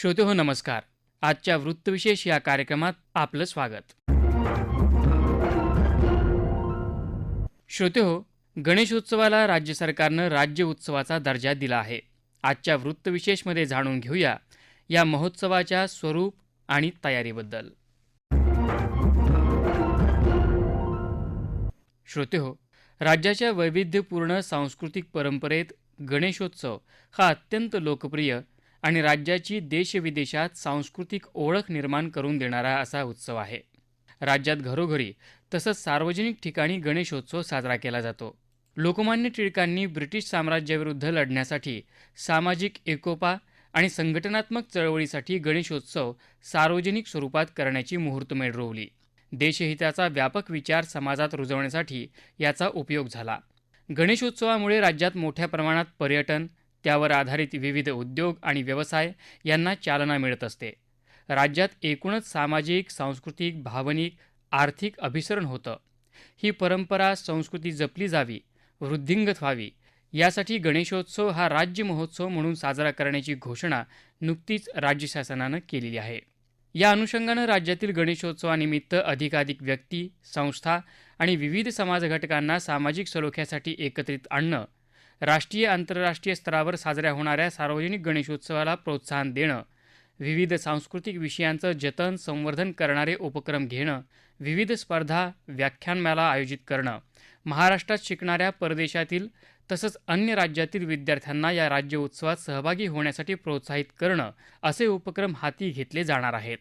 श्रोते हो नमस्कार. आजच्या वृत्तविशेष या कार्यक्रमात आपलं स्वागत. श्रोते हो गणेशोत्सवाला राज्य सरकारनं राज्य उत्सवाचा दर्जा दिला आहे. आजच्या वृत्तविशेषमध्ये जाणून घेऊया या महोत्सवाच्या स्वरूप आणि तयारीबद्दल. श्रोते हो राज्याच्या वैविध्यपूर्ण सांस्कृतिक परंपरेत गणेशोत्सव हा अत्यंत लोकप्रिय आणि राज्याची देशविदेशात सांस्कृतिक ओळख निर्माण करून देणारा असा उत्सव आहे. राज्यात घरोघरी तसंच सार्वजनिक ठिकाणी गणेशोत्सव साजरा केला जातो. लोकमान्य टिळकांनी ब्रिटिश साम्राज्याविरुद्ध लढण्यासाठी सामाजिक एकोपा आणि संघटनात्मक चळवळीसाठी गणेशोत्सव सार्वजनिक स्वरूपात करण्याची मुहूर्तमेढ रोवली. देशहिताचा व्यापक विचार समाजात रुजवण्यासाठी याचा उपयोग झाला. गणेशोत्सवामुळे राज्यात मोठ्या प्रमाणात पर्यटन त्यावर आधारित विविध उद्योग आणि व्यवसाय यांना चालना मिळत असते. राज्यात एकूणच सामाजिक सांस्कृतिक भावनिक आर्थिक अभिसरण होतं. ही परंपरा संस्कृती जपली जावी वृद्धिंगत व्हावी. यासाठी गणेशोत्सव हा राज्य महोत्सव म्हणून साजरा करण्याची घोषणा नुकतीच राज्य शासनानं केलेली आहे. या अनुषंगानं राज्यातील गणेशोत्सवानिमित्त अधिकाधिक व्यक्ती संस्था आणि विविध समाज घटकांना सामाजिक सलोख्यासाठी एकत्रित आणणं राष्ट्रीय आंतरराष्ट्रीय स्तरावर साजऱ्या होणाऱ्या सार्वजनिक गणेशोत्सवाला प्रोत्साहन देणं विविध सांस्कृतिक विषयांचं जतन संवर्धन करणारे उपक्रम घेणं विविध स्पर्धा व्याख्यानमाला आयोजित करणं महाराष्ट्रात शिकणाऱ्या परदेशातील तसंच अन्य राज्यातील विद्यार्थ्यांना या राज्य उत्सवात सहभागी होण्यासाठी प्रोत्साहित करणं असे उपक्रम हाती घेतले जाणार आहेत.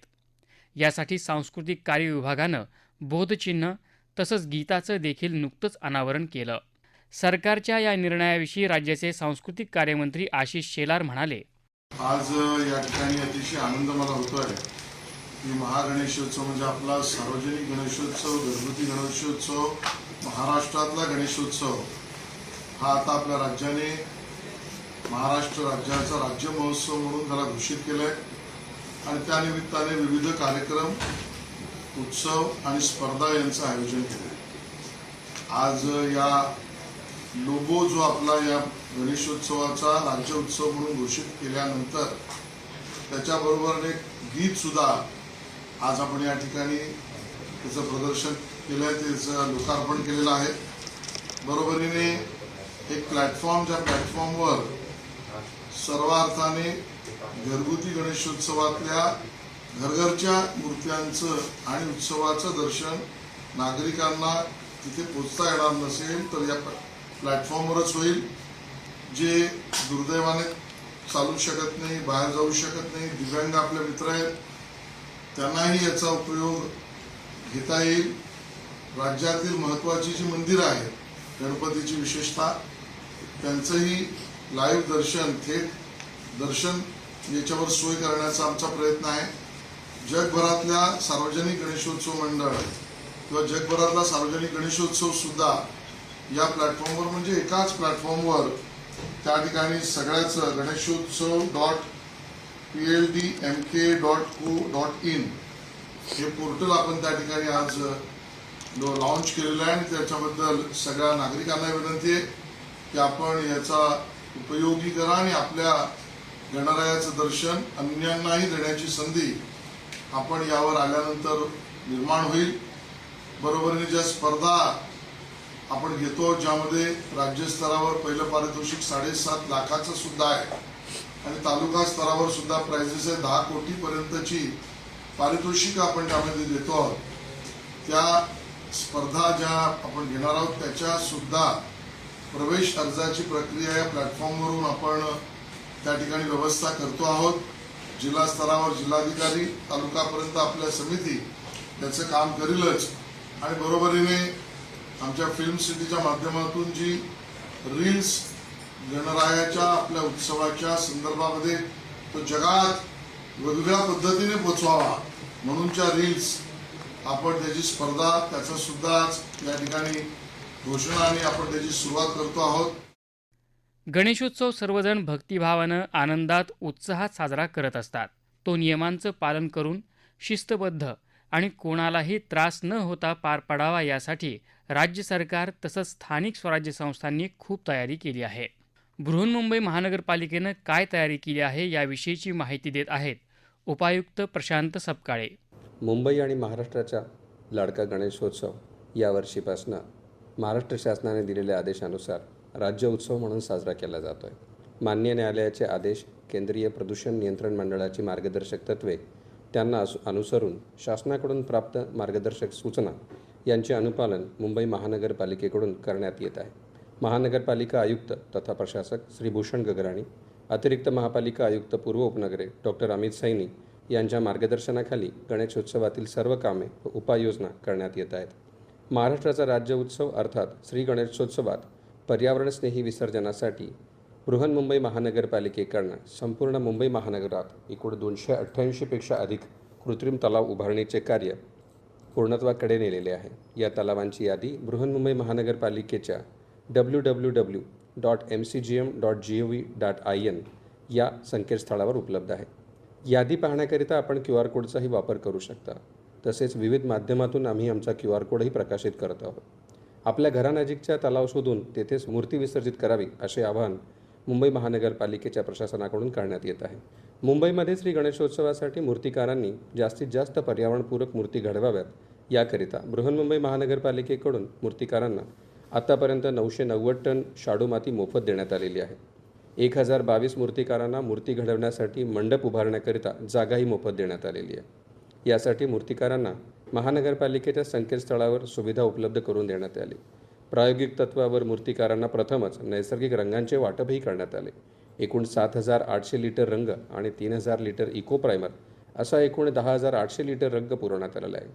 यासाठी सांस्कृतिक कार्य विभागानं बोधचिन्ह तसंच गीताचं देखील नुकतंच अनावरण केलं. सरकारच्या या निर्णयाविषयी राज्याचे सांस्कृतिक कार्यमंत्री आशिष शेलार म्हणाले. आज या ठिकाणी अतिशय आनंद मला आहे की महागणेशोत्सव म्हणजे आपला सार्वजनिक गणेशोत्सव घरगुती गणेशोत्सव महाराष्ट्रातला गणेशोत्सव हा आता आपल्या राज्याने महाराष्ट्र राज्याचा राज्य महोत्सव म्हणून त्याला घोषित केलाय. आणि त्यानिमित्ताने विविध कार्यक्रम उत्सव आणि स्पर्धा यांचं आयोजन केलं आज या लोगो जो आपला या गणेशोत्सवाचा राज्य उत्सव म्हणून घोषित केल्यानंतर त्याच्याबरोबर एक गीत सुद्धा आज आपण या ठिकाणी त्याचं प्रदर्शन केलं आहे त्याचं लोकार्पण केलेलं आहे. बरोबरीने एक प्लॅटफॉर्म ज्या प्लॅटफॉर्मवर सर्वार्थाने घरगुती गणेशोत्सवातल्या घरघरच्या मूर्त्यांचं आणि उत्सवाचं दर्शन नागरिकांना तिथे पोचता येणार नसेल तर या प्लॅटफॉर्मवरच होईल जे दुर्दैवाने चालू शकत नाही बाहेर जाऊ शकत नाही दिव्यांग आपले मित्र आहेत त्यांनाही याचा उपयोग घेता येईल. राज्यातील महत्त्वाची जी मंदिरं आहेत गणपतीची विशेषतः त्यांचंही लाईव्ह दर्शन थेट दर्शन याच्यावर सोय करण्याचा आमचा प्रयत्न आहे. जगभरातल्या सार्वजनिक गणेशोत्सव मंडळ किंवा जगभरातला सार्वजनिक गणेशोत्सव सुद्धा या प्लॅटफॉर्मवर म्हणजे एकाच प्लॅटफॉर्मवर त्या ठिकाणी सगळ्याच Ganeshotsav dot P L D M K dot co dot in हे पोर्टल आपण त्या ठिकाणी आज लॉन्च केलेलं आहे आणि त्याच्याबद्दल सगळ्या नागरिकांना विनंती आहे की आपण याचा उपयोगी करा आणि आपल्या गणरायाचं दर्शन अन्यांनाही देण्याची संधी आपण यावर आल्यानंतर निर्माण होईल. बरोबरीने ज्या स्पर्धा आपण घेतो ज्यामध्ये राज्यस्तरावर पहिलं पारितोषिक साडेसात लाखाचं सुद्धा आहे. आणि तालुका स्तरावर सुद्धा प्राइजेस आहे दहा कोटीपर्यंतची पारितोषिक आपण त्यामध्ये देतो आहोत. त्या स्पर्धा ज्या आपण घेणार आहोत त्याच्यासुद्धा प्रवेश अर्जाची प्रक्रिया या प्लॅटफॉर्मवरून आपण त्या ठिकाणी व्यवस्था करतो आहोत. जिल्हा स्तरावर जिल्हाधिकारी तालुकापर्यंत आपल्या समिती त्याचं काम करीलच. आणि बरोबरीने आमच्या फिल्म सिटीच्या माध्यमातून जी रील्स गणरायाच्या आपल्या उत्सवाच्या संदर्भामध्ये तो जगात वेगवेगळ्या पद्धतीने पोचवावा म्हणूनच्या रील्स आपण त्याची स्पर्धा त्याचा सुद्धा आज या ठिकाणी घोषणा आणि आपण त्याची सुरुवात करतो आहोत. गणेशोत्सव सर्वजण भक्तिभावानं आनंदात उत्साहात साजरा करत असतात. तो नियमांचं पालन करून शिस्तबद्ध आणि कोणालाही त्रास न होता पार पडावा यासाठी राज्य सरकार तसंच स्थानिक स्वराज्य संस्थांनी खूप तयारी केली आहे. बृहन्मुंबई महानगरपालिकेनं काय तयारी केली आहे याविषयीची माहिती देत आहेत उपायुक्त प्रशांत सपकाळे. मुंबई आणि महाराष्ट्राचा लाडका गणेशोत्सव यावर्षीपासनं महाराष्ट्र शासनाने दिलेल्या आदेशानुसार राज्य उत्सव म्हणून साजरा केला जातो आहे मान्य न्यायालयाचे आदेश केंद्रीय प्रदूषण नियंत्रण मंडळाची मार्गदर्शक तत्वे त्यांना अनुसरून शासनाकडून प्राप्त मार्गदर्शक सूचना यांचे अनुपालन मुंबई महानगरपालिकेकडून करण्यात येत आहे. महानगरपालिका आयुक्त तथा प्रशासक श्री भूषण गगराणी अतिरिक्त महापालिका आयुक्त पूर्व उपनगरे डॉक्टर अमित सैनी यांच्या मार्गदर्शनाखाली गणेशोत्सवातील सर्व कामे व उपाययोजना करण्यात येत आहेत. महाराष्ट्राचा राज्य उत्सव अर्थात श्री गणेशोत्सवात पर्यावरणस्नेही विसर्जनासाठी बृहन्मुंबई महानगरपालिकेकडनं संपूर्ण मुंबई महानगरात एकूण दोनशे अठ्ठ्याऐंशीपेक्षा अधिक कृत्रिम तलाव उभारणीचे कार्य पूर्णत्वाकडे नेलेले आहे. या तलावांची यादी बृहन्मुंबई महानगरपालिकेच्या W W W dot M C G M dot G O V dot I N या संकेतस्थळावर उपलब्ध आहे. यादी पाहण्याकरिता आपण क्यू आर कोडचाही वापर करू शकता. तसेच विविध माध्यमातून आम्ही आमचा क्यू आर कोडही प्रकाशित करत आहोत. आपल्या घरानजीकच्या तलाव शोधून तेथेच मूर्ती विसर्जित करावी असे आवाहन मुंबई महानगरपालिकेच्या प्रशासनाकडून करण्यात येत आहे. मुंबईमध्ये श्री गणेशोत्सवासाठी मूर्तिकारांनी जास्तीत जास्त पर्यावरणपूरक मूर्ती घडवाव्यात याकरिता बृहन्मुंबई महानगरपालिकेकडून मूर्तिकारांना आतापर्यंत नऊशे नव्वद टन शाडू माती मोफत देण्यात आलेली आहे. एक हजार बावीस मूर्तिकारांना मूर्ती घडवण्यासाठी मंडप उभारण्याकरिता जागाही मोफत देण्यात आलेली आहे. यासाठी मूर्तिकारांना महानगरपालिकेच्या संकेतस्थळावर सुविधा उपलब्ध करून देण्यात आली. प्रायोगिक तत्वावर मूर्तिकारांना प्रथमच नैसर्गिक रंगांचे वाटपही करण्यात आले. एकूण सात हजार आठशे लिटर रंग आणि तीन हजार लिटर इको प्रायमर असा एकूण दहा हजार आठशे लिटर रंग पुरवण्यात आलेला आहे.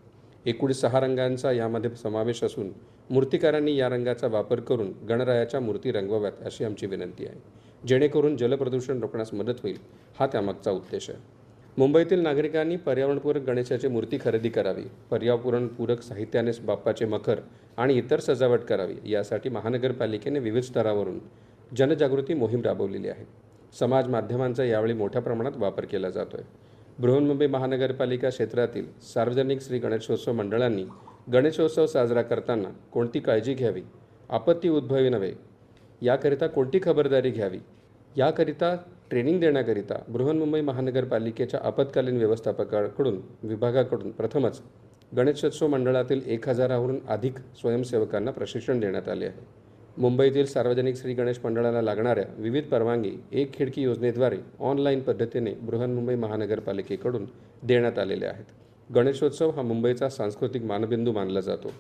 एकूण सहा रंगांचा यामध्ये समावेश असून मूर्तिकारांनी या रंगाचा वापर करून गणरायाच्या मूर्ती रंगवाव्यात अशी आमची विनंती आहे. जेणेकरून जलप्रदूषण रोखण्यास मदत होईल हा त्यामागचा उद्देश आहे. मुंबईतील नागरिकांनी पर्यावरणपूरक गणेशाची मूर्ती खरेदी करावी पर्यावरणपूरक साहित्याने बाप्पाचे मखर आणि इतर सजावट करावी यासाठी महानगरपालिकेने विविध स्तरावरून जनजागृती मोहीम राबवलेली आहे. समाज माध्यमांचा यावेळी मोठ्या प्रमाणात वापर केला जातो आहे बृहन्मुंबई महानगरपालिका क्षेत्रातील सार्वजनिक श्री गणेशोत्सव मंडळांनी गणेशोत्सव साजरा करताना कोणती काळजी घ्यावी आपत्ती उद्भवी नव्हे याकरिता कोणती खबरदारी घ्यावी याकरिता ट्रेनिंग देण्याकरिता बृहन्मुंबई महानगरपालिकेच्या आपत्कालीन व्यवस्थापकाकडून विभागाकडून प्रथमच गणेशोत्सव मंडळातील एक हजाराहून अधिक स्वयंसेवकांना प्रशिक्षण देण्यात आले आहे. मुंबईतील सार्वजनिक श्री गणेश मंडळाला लागणाऱ्या विविध परवानगी एक खिडकी योजनेद्वारे ऑनलाईन पद्धतीने बृहन्मुंबई महानगरपालिकेकडून देण्यात आलेल्या आहेत. गणेशोत्सव हा मुंबईचा सांस्कृतिक मानबिंदू मानला जातो.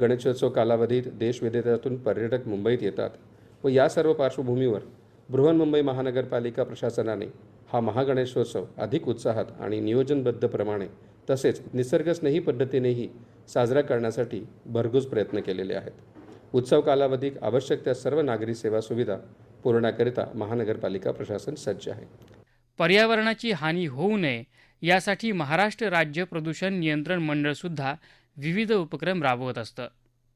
गणेशोत्सव कालावधीत देशविदेशातून पर्यटक मुंबईत येतात व या सर्व पार्श्वभूमीवर बृहन्मुंबई महानगरपालिका प्रशासनाने हा महागणेशोत्सव अधिक उत्साहात आणि नियोजनबद्ध प्रमाणे तसेच निसर्गस्नेही पद्धतीनेही साजरा करण्यासाठी भरघूस प्रयत्न केलेले आहेत. उत्सव कालावधीत आवश्यक त्या सर्व नागरी सेवा सुविधा पुरवण्याकरिता महानगरपालिका प्रशासन सज्ज आहे. पर्यावरणाची हानी होऊ नये यासाठी महाराष्ट्र राज्य प्रदूषण नियंत्रण मंडळसुद्धा विविध उपक्रम राबवत असतं.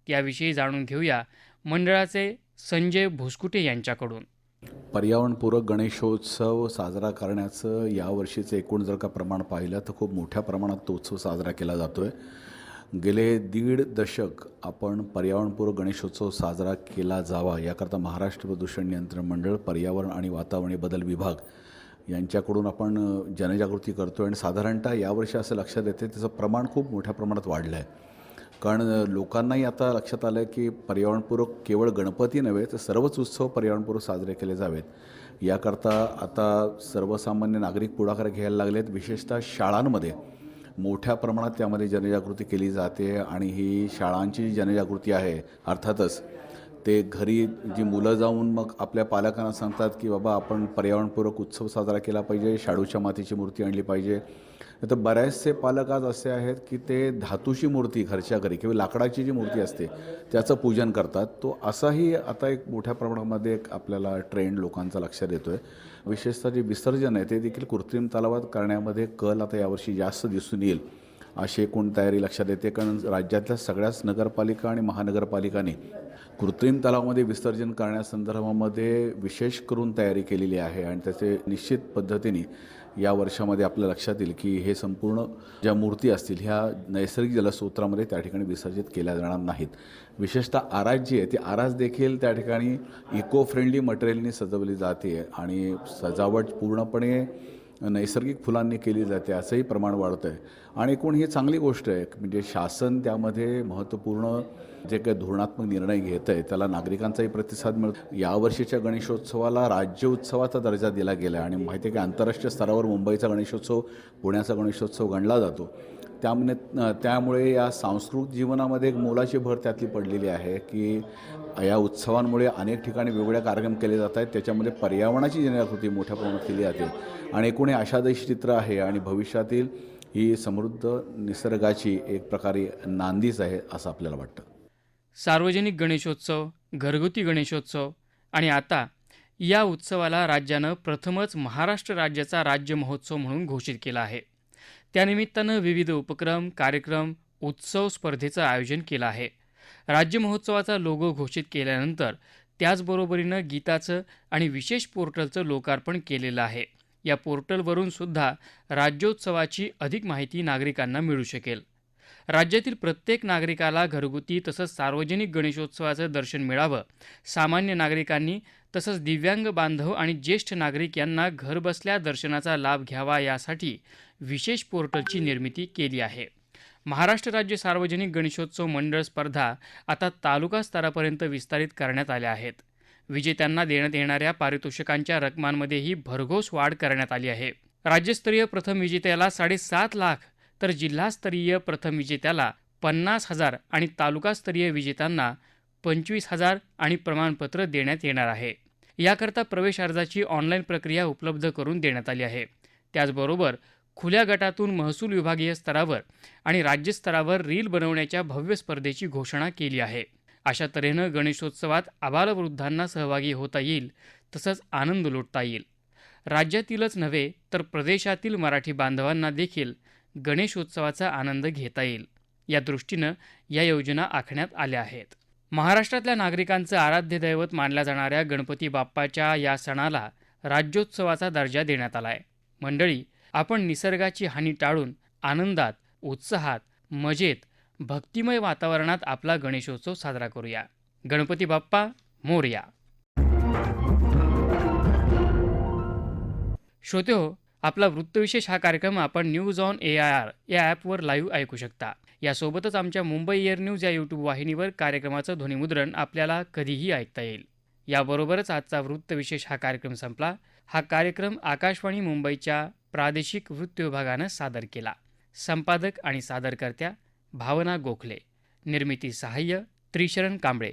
याविषयी जाणून घेऊया मंडळाचे संजय भुसकुटे यांच्याकडून. पर्यावरणपूरक गणेशोत्सव साजरा करण्याचं यावर्षीचं एकूण जर का प्रमाण पाहिलं तर खूप मोठ्या प्रमाणात तो उत्सव साजरा केला जातो आहे गेले दीड दशक आपण पर्यावरणपूरक गणेशोत्सव साजरा केला जावा याकरता महाराष्ट्र प्रदूषण नियंत्रण मंडळ पर्यावरण आणि वातावरणीय बदल विभाग यांच्याकडून आपण जनजागृती करतो आहे आणि साधारणतः यावर्षी असं लक्षात येते त्याचं प्रमाण खूप मोठ्या प्रमाणात वाढलं आहे कारण लोकांनाही आता लक्षात आलं आहे की पर्यावरणपूरक केवळ गणपती नव्हे तर सर्वच उत्सव पर्यावरणपूरक साजरे केले जावेत. याकरता आता सर्वसामान्य नागरिक पुढाकार घ्यायला लागलेत विशेषतः शाळांमध्ये. मोठ्या प्रमाणात त्यामध्ये जनजागृती केली जाते आणि ही शाळांची जी जनजागृती आहे अर्थातच ते घरी जी मुलं जाऊन मग आपल्या पालकांना सांगतात की बाबा आपण पर्यावरणपूरक उत्सव साजरा केला पाहिजे शाडूच्या मातीची मूर्ती आणली पाहिजे तर बऱ्याचसे पालक आज असे आहेत की ते धातूची मूर्ती घरच्या घरी किंवा लाकडाची जी मूर्ती असते त्याचं पूजन करतात. तो असाही आता एक मोठ्या प्रमाणामध्ये एक आपल्याला ट्रेंड लोकांचा लक्षात येतो आहे विशेषतः जे विसर्जन आहे ते देखील कृत्रिम तलावात करण्यामध्ये कल आता यावर्षी जास्त दिसून येईल. अशी एकूण तयारी लक्षात येते. कारण राज्यातल्या सगळ्याच नगरपालिका आणि महानगरपालिकांनी कृत्रिम तलावामध्ये विसर्जन करण्यासंदर्भामध्ये विशेष करून तयारी केलेली आहे. आणि त्याचे निश्चित पद्धतीने या वर्षामध्ये आपल्या लक्षात येईल की हे संपूर्ण ज्या मूर्ती असतील ह्या नैसर्गिक जलस्रोत्रामध्ये त्या ठिकाणी विसर्जित केल्या जाणार नाहीत. विशेषतः आरास जी आहे ती आरास देखील त्या ठिकाणी इको फ्रेंडली मटेरियलनी सजवली जाते. आणि सजावट पूर्णपणे नैसर्गिक फुलांनी केली जाते असंही प्रमाण वाढतं आहे आणि एकूण ही चांगली गोष्ट आहे म्हणजे शासन त्यामध्ये महत्त्वपूर्ण जे काही धोरणात्मक निर्णय घेत आहे त्याला नागरिकांचाही प्रतिसाद मिळतो. यावर्षीच्या गणेशोत्सवाला राज्य उत्सवाचा दर्जा दिला गेला आहे. आणि माहिती आहे की आंतरराष्ट्रीय स्तरावर मुंबईचा गणेशोत्सव पुण्याचा गणेशोत्सव गणला जातो. त्यामुळे त्यामुळे या सांस्कृतिक जीवनामध्ये एक मोलाची भर त्यातली पडलेली आहे की या उत्सवांमुळे अनेक ठिकाणी वेगवेगळ्या कार्यक्रम केले जात आहेत. त्याच्यामध्ये पर्यावरणाची जनजागृती मोठ्या प्रमाणात केली जाते. आणि एकूण हे आशादायी चित्र आहे आणि भविष्यातील ही समृद्ध निसर्गाची एक प्रकारे नांदीच आहे असं आपल्याला वाटतं. सार्वजनिक गणेशोत्सव घरगुती गणेशोत्सव आणि आता या उत्सवाला राज्यानं प्रथमच महाराष्ट्र राज्याचा राज्य महोत्सव म्हणून घोषित केला आहे. त्यानिमित्तानं विविध उपक्रम कार्यक्रम उत्सव स्पर्धेचं आयोजन केलं आहे. राज्य महोत्सवाचा लोगो घोषित केल्यानंतर त्याचबरोबरीनं गीताचं आणि विशेष पोर्टलचं लोकार्पण केलेलं आहे. या पोर्टलवरून सुद्धा राज्योत्सवाची अधिक माहिती नागरिकांना मिळू शकेल. राज्यातील प्रत्येक नागरिकाला घरगुती तसंच सार्वजनिक गणेशोत्सवाचं दर्शन मिळावं. सामान्य नागरिकांनी तसंच दिव्यांग बांधव आणि ज्येष्ठ नागरिक यांना घरबसल्या दर्शनाचा लाभ घ्यावा यासाठी विशेष पोर्टलची निर्मिती केली आहे. महाराष्ट्र राज्य सार्वजनिक गणेशोत्सव मंडळ स्पर्धा आता तालुका स्तरापर्यंत विस्तारित करण्यात आल्या आहेत. विजेत्यांना देण्यात येणाऱ्या पारितोषिकांच्या रकमांमध्येही भरघोस वाढ करण्यात आली आहे. राज्यस्तरीय प्रथम विजेत्याला साडेसात लाख तर जिल्हास्तरीय प्रथम विजेत्याला पन्नास हजार आणि तालुकास्तरीय विजेत्यांना पंचवीस हजार आणि प्रमाणपत्र देण्यात येणार आहे. याकरता प्रवेश अर्जाची ऑनलाईन प्रक्रिया उपलब्ध करून देण्यात आली आहे. त्याचबरोबर खुल्या गटातून महसूल विभागीय स्तरावर आणि राज्यस्तरावर रील बनवण्याच्या भव्य स्पर्धेची घोषणा केली आहे. अशा तऱ्हेनं गणेशोत्सवात आबालवृद्धांना सहभागी होता येईल तसंच आनंद लुटता येईल. राज्यातीलच नव्हे तर प्रदेशातील मराठी बांधवांना देखील गणेशोत्सवाचा आनंद घेता येईल. या दृष्टीनं या योजना आखण्यात आल्या आहेत. महाराष्ट्रातल्या नागरिकांचं आराध्य दैवत मानल्या जाणाऱ्या गणपती बाप्पाच्या या सणाला राज्योत्सवाचा दर्जा देण्यात आला आहे मंडळी आपण निसर्गाची हानी टाळून आनंदात उत्साहात मजेत भक्तिमय वातावरणात आपला गणेशोत्सव साजरा करूया. गणपती बाप्पा मोरया. श्रोते हो आपला वृत्तविशेष हा कार्यक्रम आपण news on A I R या ॲपवर लाईव्ह ऐकू शकता. यासोबतच आमच्या मुंबई एअर न्यूज या यूट्यूब वाहिनीवर कार्यक्रमाचं ध्वनिमुद्रण आपल्याला कधीही ऐकता येईल. याबरोबरच आजचा वृत्तविशेष हा कार्यक्रम संपला. हा कार्यक्रम आकाशवाणी मुंबईच्या प्रादेशिक वृत्त विभागानं सादर केला. संपादक आणि सादरकर्त्या भावना गोखले. निर्मिती सहाय्य त्रिशरण कांबळे.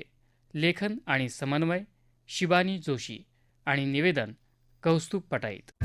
लेखन आणि समन्वय शिबानी जोशी. आणि निवेदन कौस्तुभ पटाईत.